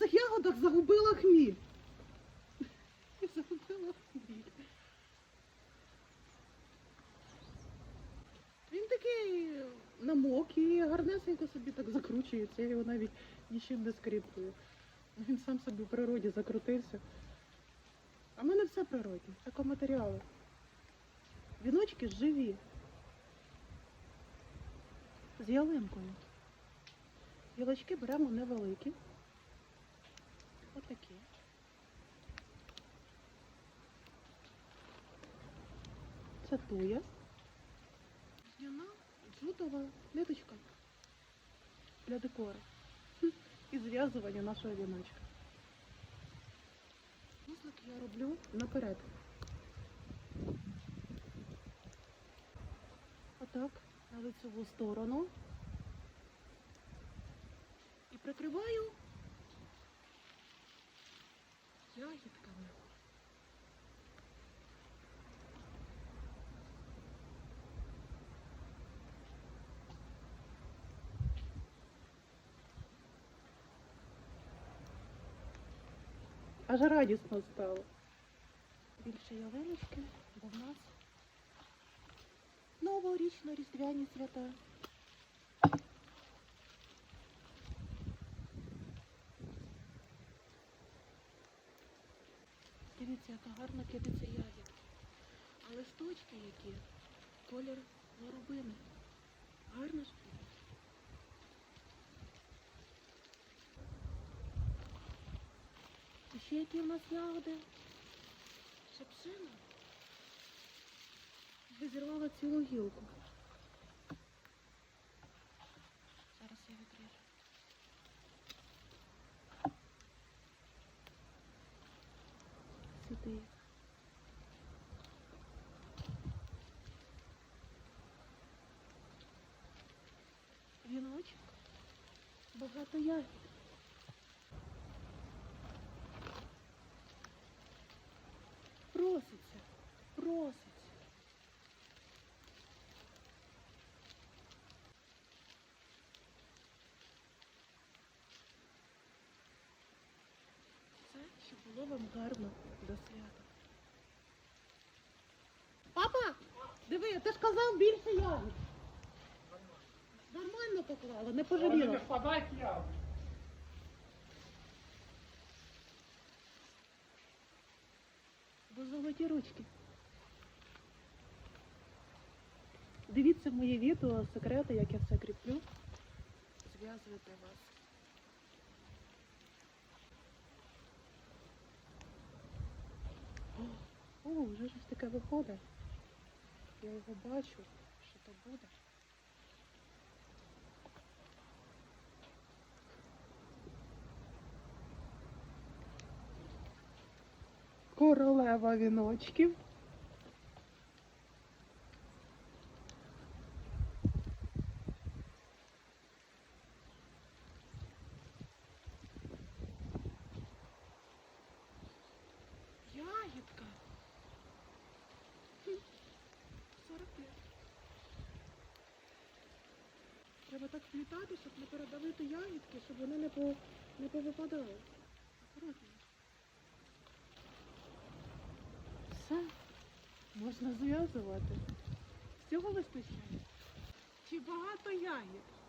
цих ягодах загубила хміль. Загубила хміль. Він такий намок і гарнесенько собі так закручується. Я його навіть нічим не скріплюю. Він сам собі в природі закрутився. А в мене все природне, екоматеріали. Віночки живі. З ялинкою. Гілочки беремо невеликі. Отакі. Це туя. Зняна джутова ниточка для декору. Хм, І зв'язування нашого віночка. Вузлик я роблю наперед. Отак, на лицеву сторону. І прикриваю ягідками. Аж радісно стало. Більше ялиночки, бо в нас новорічно-різдвяні свята. Дивіться, яка гарно кидиться ягідки. А листочки які? Колір воробини. Гарно ж. І ще які в нас ягоди? Шепшина. Визірвала цілу гілку. Сюди. Віночок. Багато ягід. Проситься, проситься. Це щоб було вам гарно до свята. Папа, диви, ти ж казав більше ягід. Нормально поклала, не пожаліла. впадають ягоди. Бо золоті ручки. Дивіться моє відео, секрети, як я все кріплю. Зв'язуйте вас. Вже щось таке виходить. Я його бачу, що то буде. Королева віночків. Ягідка. Треба так плітати, щоб не передавити ягідки, щоб вони не, по, не повипадали. Аккуратно. Все, можна зв'язувати. Цього вистачає. Чи багато ягід?